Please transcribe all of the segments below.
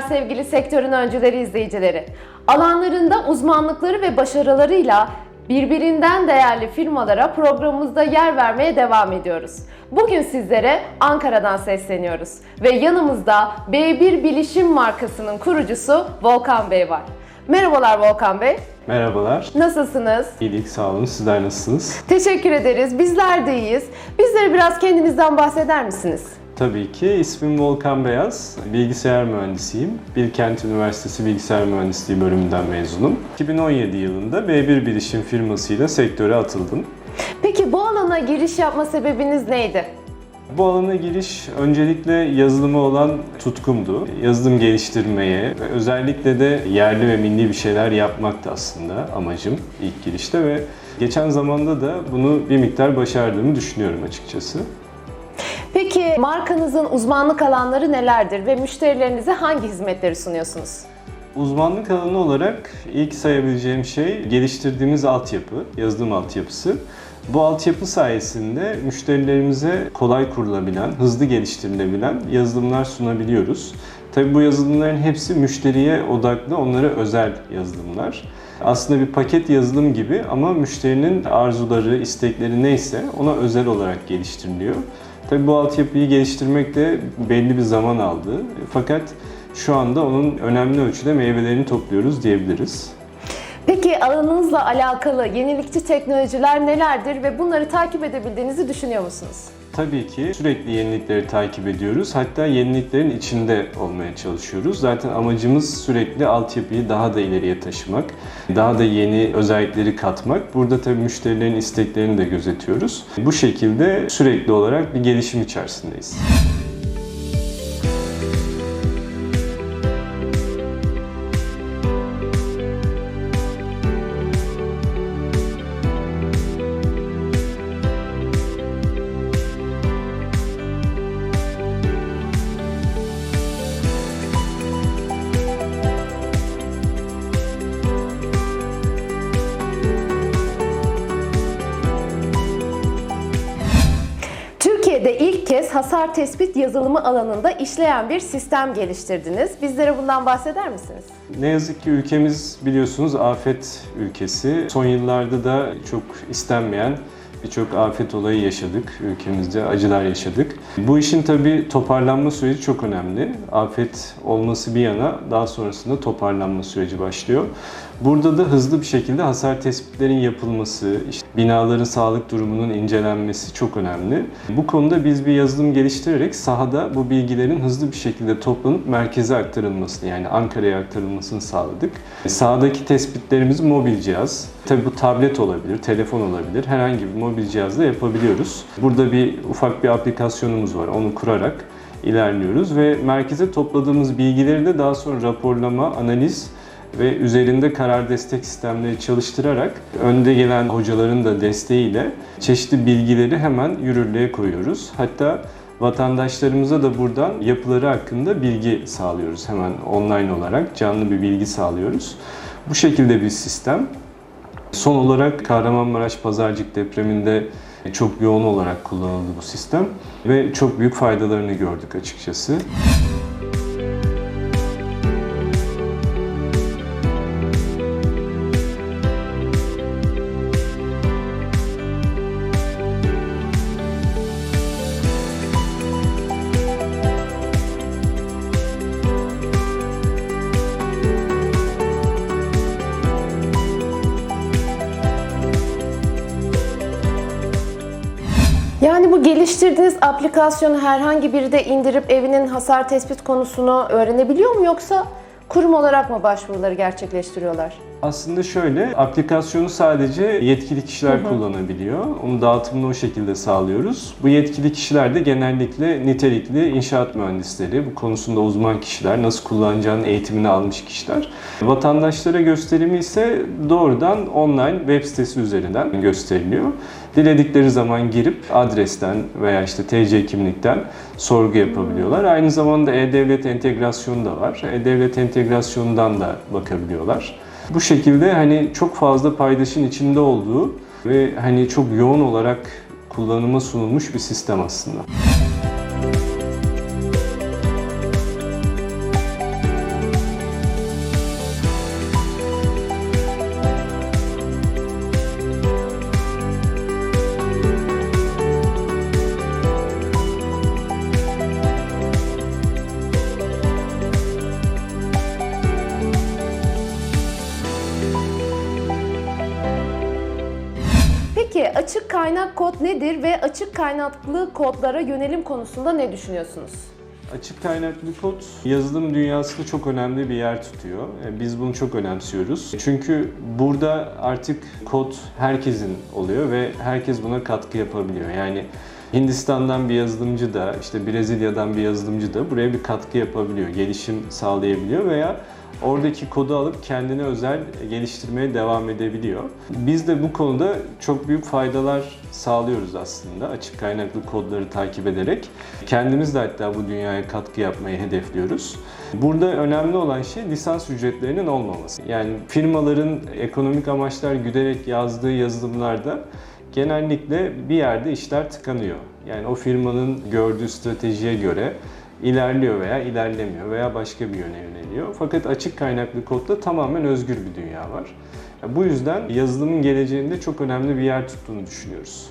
sevgili sektörün öncüleri izleyicileri. Alanlarında uzmanlıkları ve başarılarıyla birbirinden değerli firmalara programımızda yer vermeye devam ediyoruz. Bugün sizlere Ankara'dan sesleniyoruz ve yanımızda B1 Bilişim markasının kurucusu Volkan Bey var. Merhabalar Volkan Bey. Merhabalar. Nasılsınız? İyilik, sağ olun. Sizler nasılsınız? Teşekkür ederiz. Bizler de iyiyiz. Bizlere biraz kendinizden bahseder misiniz? Tabii ki. ismim Volkan Beyaz. Bilgisayar mühendisiyim. Bilkent Üniversitesi Bilgisayar Mühendisliği bölümünden mezunum. 2017 yılında B1 Bilişim firmasıyla sektöre atıldım. Peki bu alana giriş yapma sebebiniz neydi? Bu alana giriş öncelikle yazılıma olan tutkumdu. Yazılım geliştirmeye ve özellikle de yerli ve milli bir şeyler yapmaktı aslında amacım ilk girişte ve geçen zamanda da bunu bir miktar başardığımı düşünüyorum açıkçası. Peki markanızın uzmanlık alanları nelerdir ve müşterilerinize hangi hizmetleri sunuyorsunuz? Uzmanlık alanı olarak ilk sayabileceğim şey geliştirdiğimiz altyapı, yazılım altyapısı. Bu altyapı sayesinde müşterilerimize kolay kurulabilen, hızlı geliştirilebilen yazılımlar sunabiliyoruz. Tabii bu yazılımların hepsi müşteriye odaklı, onlara özel yazılımlar. Aslında bir paket yazılım gibi ama müşterinin arzuları, istekleri neyse ona özel olarak geliştiriliyor. Tabii bu altyapıyı geliştirmek de belli bir zaman aldı. Fakat şu anda onun önemli ölçüde meyvelerini topluyoruz diyebiliriz. Peki alanınızla alakalı yenilikçi teknolojiler nelerdir ve bunları takip edebildiğinizi düşünüyor musunuz? Tabii ki sürekli yenilikleri takip ediyoruz. Hatta yeniliklerin içinde olmaya çalışıyoruz. Zaten amacımız sürekli altyapıyı daha da ileriye taşımak, daha da yeni özellikleri katmak. Burada tabii müşterilerin isteklerini de gözetiyoruz. Bu şekilde sürekli olarak bir gelişim içerisindeyiz. Hasar tespit yazılımı alanında işleyen bir sistem geliştirdiniz. Bizlere bundan bahseder misiniz? Ne yazık ki ülkemiz biliyorsunuz afet ülkesi. Son yıllarda da çok istenmeyen birçok afet olayı yaşadık ülkemizde, acılar yaşadık. Bu işin tabii toparlanma süreci çok önemli. Afet olması bir yana daha sonrasında toparlanma süreci başlıyor. Burada da hızlı bir şekilde hasar tespitlerin yapılması, işte binaların sağlık durumunun incelenmesi çok önemli. Bu konuda biz bir yazılım geliştirerek sahada bu bilgilerin hızlı bir şekilde toplanıp merkeze aktarılmasını yani Ankara'ya aktarılmasını sağladık. Sahadaki tespitlerimizi mobil cihaz, tabii bu tablet olabilir, telefon olabilir, herhangi bir mobil cihazla yapabiliyoruz. Burada bir ufak bir aplikasyonumuz var, onu kurarak ilerliyoruz ve merkeze topladığımız bilgileri de daha sonra raporlama, analiz ve üzerinde karar destek sistemleri çalıştırarak önde gelen hocaların da desteğiyle çeşitli bilgileri hemen yürürlüğe koyuyoruz. Hatta vatandaşlarımıza da buradan yapıları hakkında bilgi sağlıyoruz. Hemen online olarak canlı bir bilgi sağlıyoruz. Bu şekilde bir sistem. Son olarak Kahramanmaraş Pazarcık depreminde çok yoğun olarak kullanıldı bu sistem ve çok büyük faydalarını gördük açıkçası. Bu geliştirdiğiniz aplikasyonu herhangi biri de indirip evinin hasar tespit konusunu öğrenebiliyor mu yoksa kurum olarak mı başvuruları gerçekleştiriyorlar? Aslında şöyle, aplikasyonu sadece yetkili kişiler kullanabiliyor. Onun dağıtımını o şekilde sağlıyoruz. Bu yetkili kişiler de genellikle nitelikli inşaat mühendisleri, bu konusunda uzman kişiler, nasıl kullanacağının eğitimini almış kişiler. Vatandaşlara gösterimi ise doğrudan online web sitesi üzerinden gösteriliyor. Diledikleri zaman girip adresten veya işte TC kimlikten sorgu yapabiliyorlar. Aynı zamanda e-devlet entegrasyonu da var. E-devlet entegrasyonundan da bakabiliyorlar. Bu şekilde hani çok fazla paydaşın içinde olduğu ve hani çok yoğun olarak kullanıma sunulmuş bir sistem aslında. Kaynak kod nedir ve açık kaynaklı kodlara yönelim konusunda ne düşünüyorsunuz? Açık kaynaklı kod yazılım dünyasında çok önemli bir yer tutuyor. E, Biz bunu çok önemsiyoruz. Çünkü burada artık kod herkesin oluyor ve herkes buna katkı yapabiliyor. Yani Hindistan'dan bir yazılımcı da, işte Brezilya'dan bir yazılımcı da buraya bir katkı yapabiliyor, gelişim sağlayabiliyor veya oradaki kodu alıp kendine özel geliştirmeye devam edebiliyor. Biz de bu konuda çok büyük faydalar sağlıyoruz aslında açık kaynaklı kodları takip ederek. Kendimiz de hatta bu dünyaya katkı yapmayı hedefliyoruz. Burada önemli olan şey lisans ücretlerinin olmaması. Yani firmaların ekonomik amaçlar güderek yazdığı yazılımlarda genellikle bir yerde işler tıkanıyor. Yani o firmanın gördüğü stratejiye göre ilerliyor veya ilerlemiyor veya başka bir yöne yöneliyor. Fakat açık kaynaklı kodda tamamen özgür bir dünya var. Bu yüzden yazılımın geleceğinde çok önemli bir yer tuttuğunu düşünüyoruz.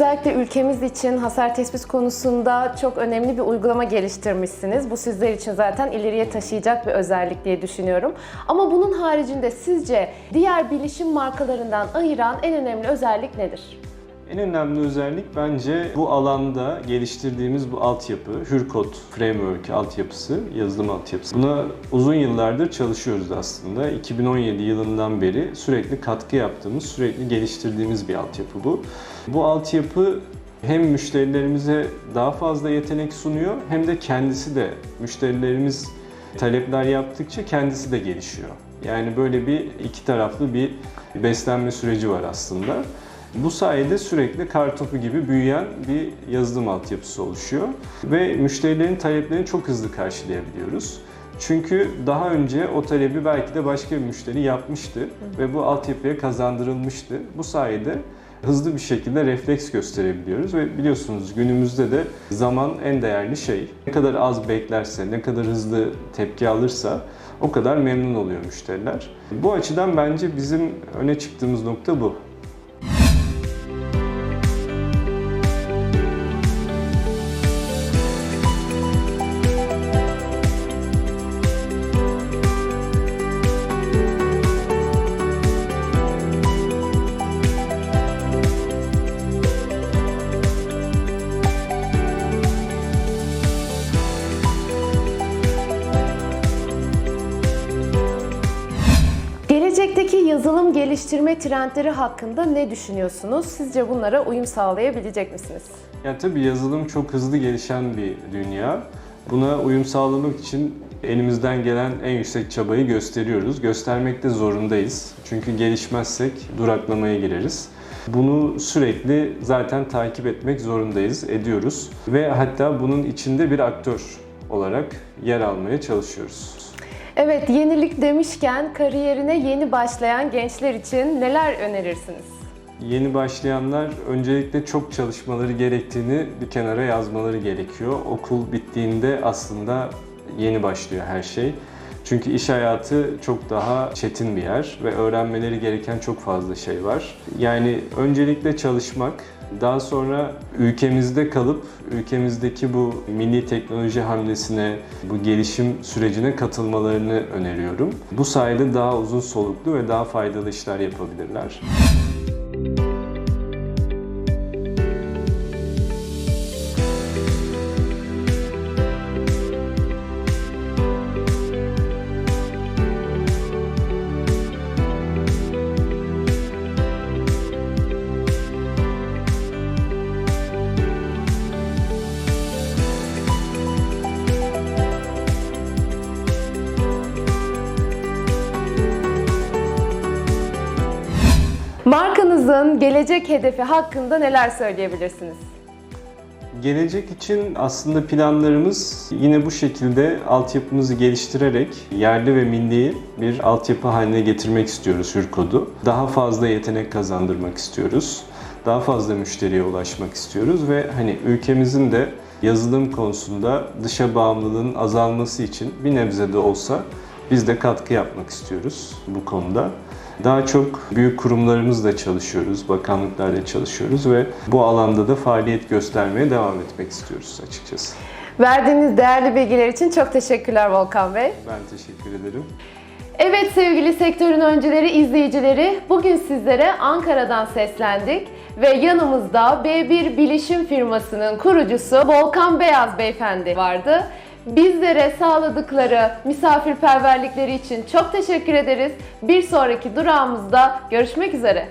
Özellikle ülkemiz için hasar tespit konusunda çok önemli bir uygulama geliştirmişsiniz. Bu sizler için zaten ileriye taşıyacak bir özellik diye düşünüyorum. Ama bunun haricinde sizce diğer bilişim markalarından ayıran en önemli özellik nedir? En önemli özellik bence bu alanda geliştirdiğimiz bu altyapı, Hürkod Framework altyapısı, yazılım altyapısı. Buna uzun yıllardır çalışıyoruz aslında. 2017 yılından beri sürekli katkı yaptığımız, sürekli geliştirdiğimiz bir altyapı bu. Bu altyapı hem müşterilerimize daha fazla yetenek sunuyor hem de kendisi de müşterilerimiz talepler yaptıkça kendisi de gelişiyor. Yani böyle bir iki taraflı bir beslenme süreci var aslında. Bu sayede sürekli kartopu gibi büyüyen bir yazılım altyapısı oluşuyor ve müşterilerin taleplerini çok hızlı karşılayabiliyoruz. Çünkü daha önce o talebi belki de başka bir müşteri yapmıştı ve bu altyapıya kazandırılmıştı. Bu sayede hızlı bir şekilde refleks gösterebiliyoruz ve biliyorsunuz günümüzde de zaman en değerli şey. Ne kadar az beklerse, ne kadar hızlı tepki alırsa o kadar memnun oluyor müşteriler. Bu açıdan bence bizim öne çıktığımız nokta bu. Geliştirme trendleri hakkında ne düşünüyorsunuz? Sizce bunlara uyum sağlayabilecek misiniz? Yani tabii yazılım çok hızlı gelişen bir dünya. Buna uyum sağlamak için elimizden gelen en yüksek çabayı gösteriyoruz. Göstermek de zorundayız. Çünkü gelişmezsek duraklamaya gireriz. Bunu sürekli zaten takip etmek zorundayız, ediyoruz. Ve hatta bunun içinde bir aktör olarak yer almaya çalışıyoruz. Evet, yenilik demişken kariyerine yeni başlayan gençler için neler önerirsiniz? Yeni başlayanlar öncelikle çok çalışmaları gerektiğini bir kenara yazmaları gerekiyor. Okul bittiğinde aslında yeni başlıyor her şey. Çünkü iş hayatı çok daha çetin bir yer ve öğrenmeleri gereken çok fazla şey var. Yani öncelikle çalışmak, daha sonra ülkemizde kalıp ülkemizdeki bu milli teknoloji hamlesine, bu gelişim sürecine katılmalarını öneriyorum. Bu sayede daha uzun soluklu ve daha faydalı işler yapabilirler. Markanızın gelecek hedefi hakkında neler söyleyebilirsiniz? Gelecek için aslında planlarımız yine bu şekilde altyapımızı geliştirerek yerli ve milli bir altyapı haline getirmek istiyoruz Hürkod'u. Daha fazla yetenek kazandırmak istiyoruz. daha fazla müşteriye ulaşmak istiyoruz ve hani ülkemizin de yazılım konusunda dışa bağımlılığın azalması için bir nebze de olsa biz de katkı yapmak istiyoruz bu konuda. Daha çok büyük kurumlarımızla çalışıyoruz, bakanlıklarla çalışıyoruz ve bu alanda da faaliyet göstermeye devam etmek istiyoruz açıkçası. Verdiğiniz değerli bilgiler için çok teşekkürler Volkan Bey. Ben teşekkür ederim. Evet sevgili sektörün öncüleri, izleyicileri, bugün sizlere Ankara'dan seslendik ve yanımızda B1 Bilişim firmasının kurucusu Volkan Beyaz Beyefendi vardı. Bizlere sağladıkları misafirperverlikleri için çok teşekkür ederiz. Bir sonraki durağımızda görüşmek üzere.